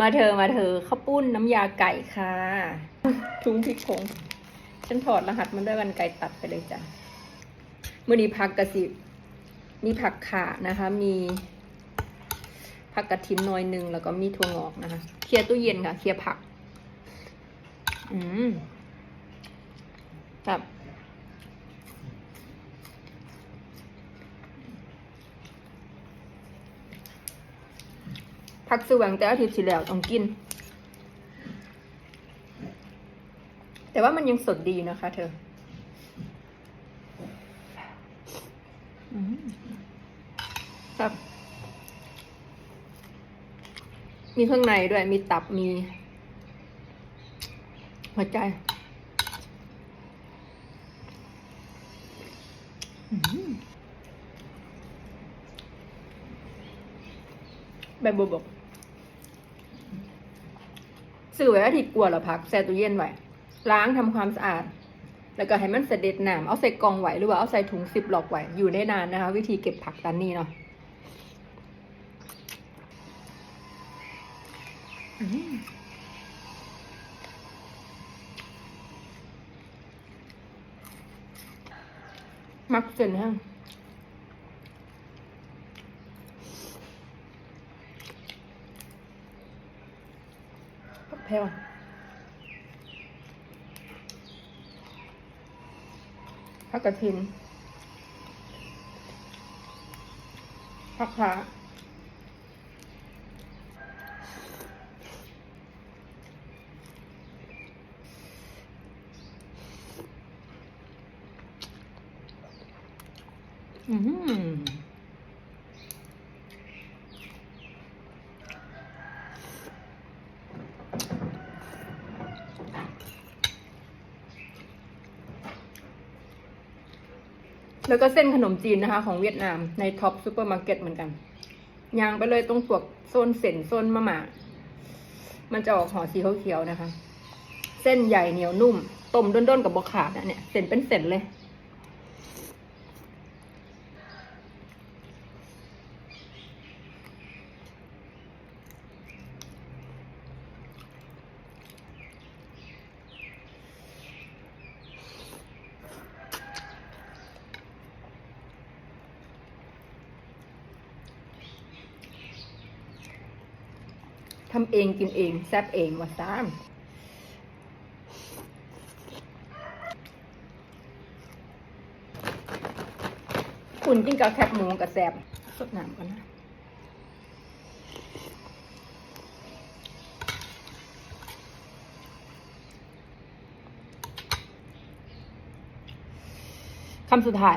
มาเธอมาเธอข้าวปุ้นน้ำยาไก่ค่ะถุงพริกผงฉันถอดรหัสมันด้วยกันไก่ตัดไปเลยจ้ะมื่อนี้ผักกระสิมีผักขานะคะ มีผักกระถินน่อยหนึ่งแล้วก็มีถั่วงอกนะคะ เคลียร์ตู้เย็นค่ะ เคลียร์ผัก อืมแบบ ผักสวงแต่อาทิตย์ที่แล้วต้องกิน แต่ว่ามันยังสดดีนะคะ เธอครับ มีเครื่องในด้วย มีตับ มี หัวใจแบบบบ สื่อไว้ว่าที่กลัวเหรอพักแช่ตู้เย็นไว้ล้างทำความสะอาด แล้วก็ให้มันเสด็จน้ำเอาใส่กล่องไว้หรือว่าเอาใส่ถุงซิปล็อกไว้อยู่ได้นานนะคะ วิธีเก็บผักตานนี้เนาะมมักเส้นแห้ง ผักแพรวผักกระถินผักขาอืม แล้วก็เส้นขนมจีนนะคะ ของเวียดนามในท็อปซูเปอร์มาร์เก็ตเหมือนกันยางไปเลยตรงพวกโซนเส้นโซนมะหมามันจะออกห่อสีเขียวๆนะคะ เส้นใหญ่เหนียวนุ่ม ต้มด้นๆกับบกขาดนะเนี่ย เส้นเป็นเส้นเลย ทำเองกินเองแซบเองว่าซ้ำคุณกินกับแคบหมูกับแซบสดน้ำก่อนนะคำสุดท้าย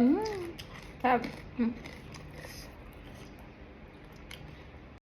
อืมครับอืม